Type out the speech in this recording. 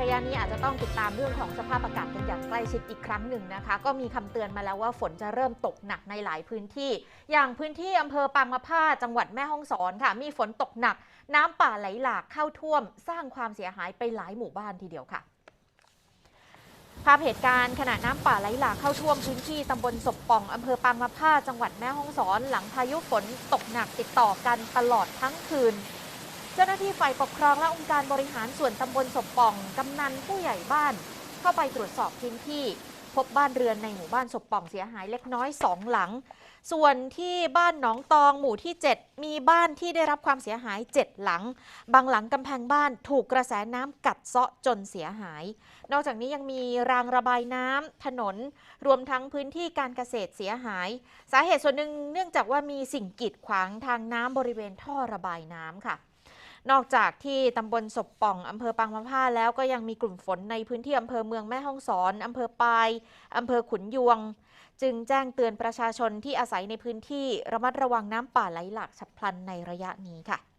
ระยะนี้อาจจะต้องติดตามเรื่องของสภาพอากาศกันอย่างใกล้ชิดอีกครั้งหนึ่งนะคะ ก็มีคำเตือนมาแล้วว่าฝนจะเริ่มตกหนักในหลายพื้นที่ อย่างพื้นที่อำเภอปางมะผ้าจังหวัดแม่ฮ่องสอนค่ะ มีฝนตกหนัก น้ำป่าไหลหลากเข้าท่วม สร้างความเสียหายไปหลายหมู่บ้านทีเดียวค่ะภาพเหตุการณ์ขณะน้ำป่าไหลหลากเข้าท่วมพื้นที่ตำบลศพป่องอำเภอปางมะผ้าจังหวัดแม่ฮ่องสอน หลังพายุฝนตกหนักติดต่อกันตลอดทั้งคืน เจ้าหน้าที่ฝ่ายปกครองและองค์การบริหารส่วนตำบลศพป่อง กำนันผู้ใหญ่บ้าน เข้าไปตรวจสอบพื้นที่ พบบ้านเรือนในหมู่บ้านศพป่องเสียหายเล็กน้อยสองหลัง ส่วนที่บ้านหนองตองหมู่ที่ 7 มีบ้านที่ได้รับความเสียหาย 7 หลัง บางหลังกำแพงบ้านถูกกระแสน้ำกัดเซาะจนเสียหาย นอกจากนี้ยังมีรางระบายน้ำถนน รวมทั้งพื้นที่การเกษตรเสียหาย สาเหตุส่วนหนึ่งเนื่องจากว่ามีสิ่งกีดขวางทางน้ำบริเวณท่อระบายน้ำค่ะ นอกจากที่ตำบลศพป่องอำเภอปางมะผ้าแล้วก็ยังมีกลุ่มฝนในพื้นที่อำเภอเมืองแม่ฮ่องสอนอำเภอปายอำเภอขุนยวง จึงแจ้งเตือนประชาชนที่อาศัยในพื้นที่ระมัดระวังน้ำป่าไหลหลากฉับพลันในระยะนี้ค่ะ